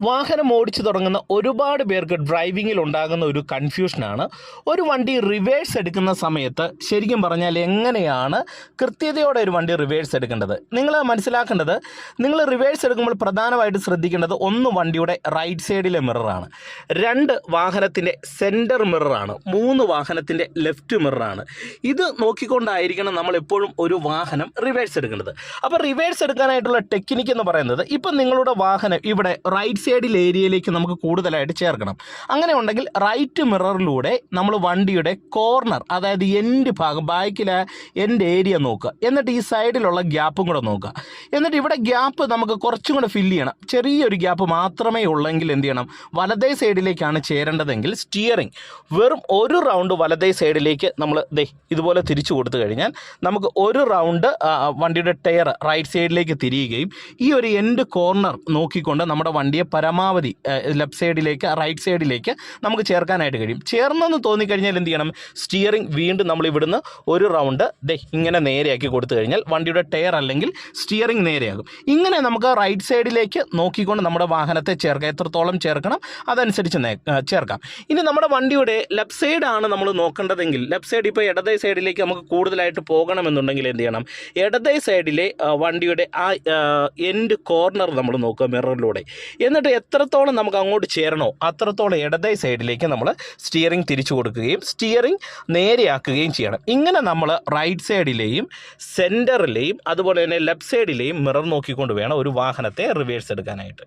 വാഹനം ഓടിച്ചു തുടങ്ങുന്ന ഒരുപാട് പേർക്ക് ഡ്രൈവിങ്ങിൽ ഉണ്ടാകുന്ന ഒരു കൺഫ്യൂഷനാണ് ഒരു വണ്ടി റിവേഴ്സ് എടുക്കുന്ന സമയത്ത് ശരിക്കും പറഞ്ഞാൽ എങ്ങനെയാണ് കൃത്യതയോടെ ഒരു വണ്ടി റിവേഴ്സ് എടുക്കേണ്ടത്? നിങ്ങൾ മനസ്സിലാക്കേണ്ടത് നിങ്ങൾ റിവേഴ്സ് എടുക്കുമ്പോൾ പ്രധാനമായിട്ട് ശ്രദ്ധിക്കേണ്ടത് ഒന്ന് വണ്ടിയുടെ റൈറ്റ് സൈഡിലെ മിററാണ് രണ്ട് വാഹനത്തിന്റെ സെന്റർ മിററാണ് മൂന്ന് വാഹനത്തിന്റെ ലെഫ്റ്റ് മിററാണ് ഇത് നോക്കിക്കൊണ്ടായിരിക്കണം നമ്മൾ എപ്പോഴും ഒരു വാഹനം റിവേഴ്സ് എടുക്കേണ്ടത്. അപ്പോൾ റിവേഴ്സ് എടുക്കാനായിട്ടുള്ള ടെക്നിക്ക് എന്ന് പറയുന്നത് ഇപ്പം നിങ്ങളുടെ വാഹനം ഇവിടെ റൈറ്റ് സൈഡിൽ ഏരിയയിലേക്ക് നമുക്ക് കൂടുതലായിട്ട് ചേർക്കണം. അങ്ങനെ ഉണ്ടെങ്കിൽ റൈറ്റ് മിററിലൂടെ നമ്മൾ വണ്ടിയുടെ കോർണർ അതായത് എൻഡ് ഭാഗം ബാക്കിലെ എൻഡ് ഏരിയ നോക്കുക. എന്നിട്ട് ഈ സൈഡിലുള്ള ഗ്യാപ്പും കൂടെ നോക്കുക. എന്നിട്ട് ഇവിടെ ഗ്യാപ്പ് നമുക്ക് കുറച്ചും കൂടെ ഫില്ല് ചെയ്യണം. ചെറിയൊരു ഗ്യാപ്പ് മാത്രമേ ഉള്ളെങ്കിൽ എന്ത് ചെയ്യണം? വലതേ സൈഡിലേക്കാണ് ചേരേണ്ടതെങ്കിൽ സ്റ്റിയറിംഗ് വെറും ഒരു റൗണ്ട് വലതേ സൈഡിലേക്ക് നമ്മൾ ദേ ഇതുപോലെ തിരിച്ചു കൊടുത്തു കഴിഞ്ഞാൽ നമുക്ക് ഒരു റൗണ്ട് വണ്ടിയുടെ ടയർ റൈറ്റ് സൈഡിലേക്ക് തിരിയുകയും ഈ ഒരു എൻഡ് കോർണർ നോക്കിക്കൊണ്ട് നമ്മുടെ വണ്ടിയെ പരമാവധി ലെഫ്റ്റ് സൈഡിലേക്ക് റൈറ്റ് സൈഡിലേക്ക് നമുക്ക് ചേർക്കാനായിട്ട് കഴിയും. ചേർന്നെന്ന് തോന്നിക്കഴിഞ്ഞാൽ എന്ത് ചെയ്യണം? സ്റ്റിയറിംഗ് വീണ്ടും നമ്മൾ ഇവിടുന്ന് ഒരു റൗണ്ട് ദേ ഇങ്ങനെ നേരെയാക്കി കൊടുത്തു കഴിഞ്ഞാൽ വണ്ടിയുടെ ടയർ അല്ലെങ്കിൽ സ്റ്റിയറിംഗ് നേരെയാകും. ഇങ്ങനെ നമുക്ക് റൈറ്റ് സൈഡിലേക്ക് നോക്കിക്കൊണ്ട് നമ്മുടെ വാഹനത്തെ ചേർക്കാം. എത്രത്തോളം ചേർക്കണം? അതനുസരിച്ച് ചേർക്കാം. ഇനി നമ്മുടെ വണ്ടിയുടെ ലെഫ്റ്റ് സൈഡാണ് നമ്മൾ നോക്കേണ്ടതെങ്കിൽ ലെഫ്റ്റ് സൈഡ് ഇപ്പോൾ ഇടതേ സൈഡിലേക്ക് നമുക്ക് കൂടുതലായിട്ട് പോകണമെന്നുണ്ടെങ്കിൽ എന്ത് ചെയ്യണം? ഇടതേ സൈഡിലെ വണ്ടിയുടെ ആ എൻഡ് കോർണർ നമ്മൾ നോക്കുക മിററിലൂടെ എന്നിട്ട് എത്രത്തോളം നമുക്ക് അങ്ങോട്ട് ചേരണോ അത്രത്തോളം ഇടതേ സൈഡിലേക്ക് നമ്മൾ സ്റ്റിയറിംഗ് തിരിച്ചു കൊടുക്കുകയും സ്റ്റിയറിംഗ് നേരെയാക്കുകയും ചെയ്യണം. ഇങ്ങനെ നമ്മൾ റൈറ്റ് സൈഡിലെയും സെന്ററിലെയും അതുപോലെ തന്നെ ലെഫ്റ്റ് സൈഡിലെയും മിറർ നോക്കിക്കൊണ്ട് വേണം ഒരു വാഹനത്തെ റിവേഴ്സ് എടുക്കാനായിട്ട്.